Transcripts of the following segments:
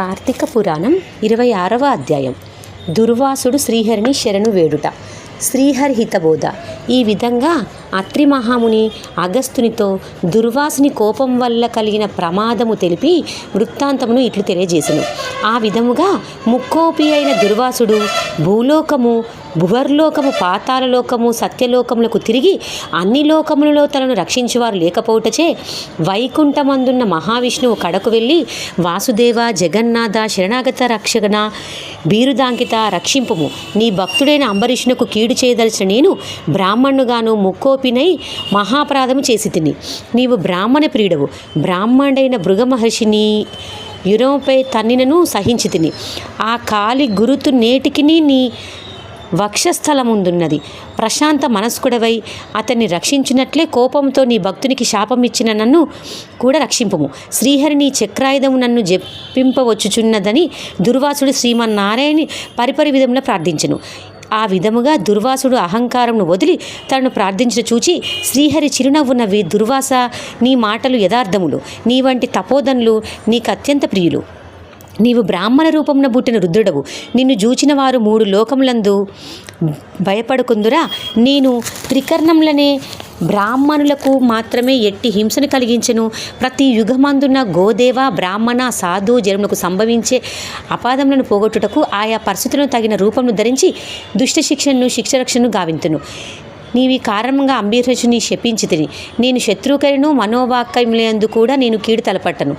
కార్తీక పురాణం ఇరవై ఆరవ అధ్యాయం. దుర్వాసుడు శ్రీహరిని శరణు వేడుట. శ్రీహరి హితబోధ ఈ విధంగా అత్రి మహాముని అగస్తునితో దుర్వాసుని కోపం వల్ల కలిగిన ప్రమాదము తెలిపి వృత్తాంతమును ఇట్లు తెలియజేసెను. ఆ విధముగా ముక్కోపి అయిన దుర్వాసుడు భూలోకము భువర్లోకము పాతాలలోకము సత్యలోకములకు తిరిగి అన్ని లోకములలో తనను రక్షించేవారు లేకపోవటచే వైకుంఠమందున్న మహావిష్ణువు కడకు వెళ్ళి వాసుదేవ జగన్నాథ శరణాగత రక్షణ బీరుదాంకిత రక్షింపుము. నీ భక్తుడైన అంబరీషునకు కీడు చేయదలిచిన నేను బ్రాహ్మణుగాను ముక్కోపినై మహాపరాధము చేసి తిని నీవు బ్రాహ్మణ ప్రియుడవు. బ్రాహ్మణుడైన భృగ మహర్షిని యురముపై తన్నినను సహించి తిని ఆ కాలి గురుతు నేటికిని నీ వక్షస్థలముందున్నది. ప్రశాంత మనస్కుడవై అతన్ని రక్షించినట్లే కోపంతో నీ భక్తునికి శాపం ఇచ్చిన నన్ను కూడా రక్షింపము. శ్రీహరిని చక్రాయుధము నన్ను జపింపవచ్చుచున్నదని దుర్వాసుడు శ్రీమన్నారాయణి పరిపరి విధంలో ప్రార్థించను. ఆ విధముగా దుర్వాసుడు అహంకారంను వదిలి తనను ప్రార్థించిన చూచి శ్రీహరి చిరునవ్వు నవ్వి దుర్వాస నీ మాటలు యథార్థములు. నీ వంటి తపోధనులు నీకు అత్యంత ప్రియులు. నీవు బ్రాహ్మణ రూపమున పుట్టిన రుద్రుడవు. నిన్ను జూచిన వారు మూడు లోకములందు భయపడుకుందురా. నేను త్రికర్ణములనే బ్రాహ్మణులకు మాత్రమే ఎట్టి హింసను కలిగించను. ప్రతి యుగమందున్న గోదేవ బ్రాహ్మణ సాధు జన్మలకు సంభవించే అపాదములను పోగొట్టుటకు ఆయా పరిస్థితులను తగిన రూపమును ధరించి దుష్ట శిక్షను శిక్షరక్షను గావింతును. నీవి కారణంగా అంబీరచుని శపించి తిని నేను శత్రుకైను మనోవాక్యములందు కూడా నేను కీడు తలపట్టను.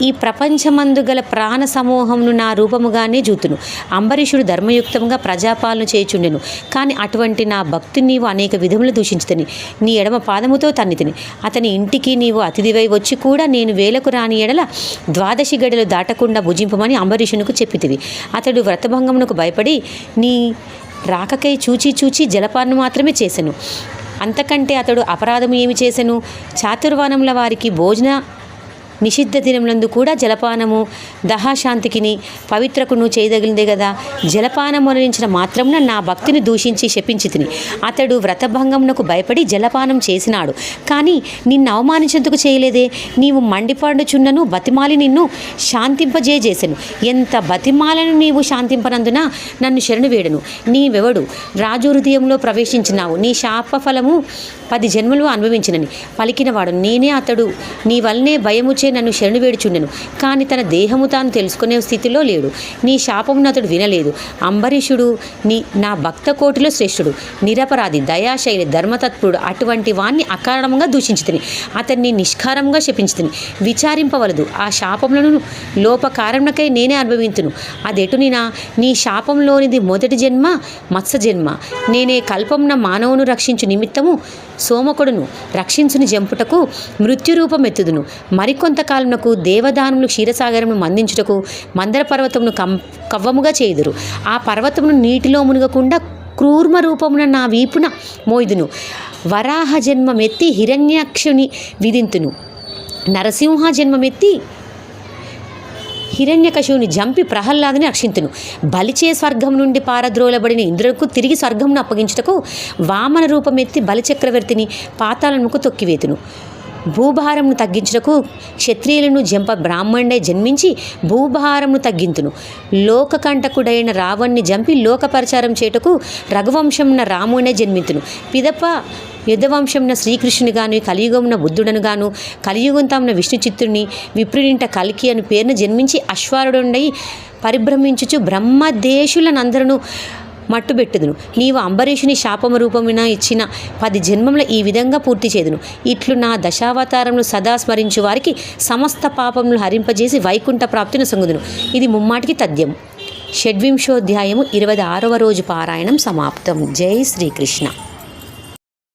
ఈ ప్రపంచమందు గల ప్రాణ సమూహమును నా రూపముగానే జూతును అంబరీషుడు ధర్మయుక్తంగా ప్రజాపాలన చేయుచుండెను. కానీ అటువంటి నా భక్తుని నీవు అనేక విధములు దూషించుతని. నీ ఎడమ పాదముతో తన్నితిని. అతని ఇంటికి నీవు అతిథివై వచ్చి కూడా నేను వేలకు రాని ఎడల ద్వాదశి గడిలు దాటకుండా భుజింపమని అంబరీషునికి చెప్పితివి. అతడు వ్రతభంగమునకు భయపడి నీ రాకకై చూచి చూచి జలపానం మాత్రమే చేసెను. అంతకంటే అతడు అపరాధము ఏమి చేసెను? చాతుర్వానముల వారికి భోజన నిషిద్ధ దినములందు కూడా జలపానము దహాశాంతికిని పవిత్రకును చేయదగిలిందే కదా జలపానం మరణించిన మాత్రమున నా భక్తిని దూషించి శపించి తిని అతడు వ్రతభంగమునకు భయపడి జలపానం చేసినాడు. కానీ నిన్ను అవమానించేందుకు చేయలేదే? నీవు మండిపడుచున్నను బతిమాలి నిన్ను శాంతింపజేసేను ఎంత బతిమాలను నీవు శాంతింపనందున నన్ను శరణు వేడను. నీవెవడు? రాజు హృదయంలో ప్రవేశించినావు. నీ శాప ఫలము పది జన్మలు అనుభవించినని. పలికినవాడు నేనే అతడు. నీ వల్లనే భయముచే నన్ను శరణు వేడుచుండెను. కానీ తన దేహము తాను తెలుసుకునే స్థితిలో లేడు. నీ శాపమును అతడు వినలేదు. అంబరీషుడు నీ నా భక్త కోటిలో శ్రేష్ఠుడు. నిరపరాధి దయాశైలి ధర్మతత్పుడు అటువంటి వాణ్ణి అకారణంగా దూషించుతుంది అతన్ని నిష్కారంగా శపించుతుని. విచారింపవలదు. ఆ శాపములను లోపకారణకై నేనే అనుభవింతును. అదెటునినా నీ శాపంలోనిది మొదటి జన్మ మత్స్య జన్మ. నేనే కల్పంన మానవును రక్షించు నిమిత్తము సోమకుడును రక్షించుని జంపుటకు మృత్యురూపం ఎత్తుదును మరికొంతకాలమునకు దేవదానములు క్షీరసాగరమును మందించుటకు మందర పర్వతమును కం కవ్వముగా చేయుదురు. ఆ పర్వతమును నీటిలో మునగకుండా క్రూర్మ రూపమున నా వీపున మోయుదును. వరాహ జన్మమెత్తి హిరణ్యాక్షుని విధింతును. నరసింహ జన్మమెత్తి హిరణ్యకశువుని జంపి ప్రహ్లాదని రక్షింతును. బలిచే స్వర్గం నుండి పారద్రోలబడిన ఇంద్రులకు తిరిగి స్వర్గంను అప్పగించుటకు వామన రూపమెత్తి బలిచక్రవర్తిని పాతాళముకు తొక్కివేతును. భూభారమును తగ్గించుటకు క్షత్రియులను జంప బ్రాహ్మణుడే జన్మించి భూభారమును తగ్గింతును. లోకకంటకుడైన రావణ్ణి జంపి లోకపరచారం చేటకు రఘువంశంన రామునే జన్మితును. పిదప యుద్ధవంశంన శ్రీకృష్ణుని గాను కలియుగమున బుద్ధుడను గాను కలియుగంతామున విష్ణు చిత్తుని విప్రునింట కలికి అని పేరును జన్మించి అశ్వారుడుండై పరిభ్రమించుచు బ్రహ్మదేశులనందరూ మట్టుబెట్టుదును నీవు అంబరీషుని శాపము రూపమున ఇచ్చిన పది జన్మముల ఈ విధంగా పూర్తి చేదును. ఇట్లు నా దశావతారమును సదా స్మరించు వారికి సమస్త పాపములు హరింపజేసి వైకుంఠ ప్రాప్తిని సొంగుదును. ఇది ముమ్మాటికి తథ్యం షడ్వింశోధ్యాయము ఇరవై ఆరవ రోజు పారాయణం సమాప్తం. జై శ్రీకృష్ణ.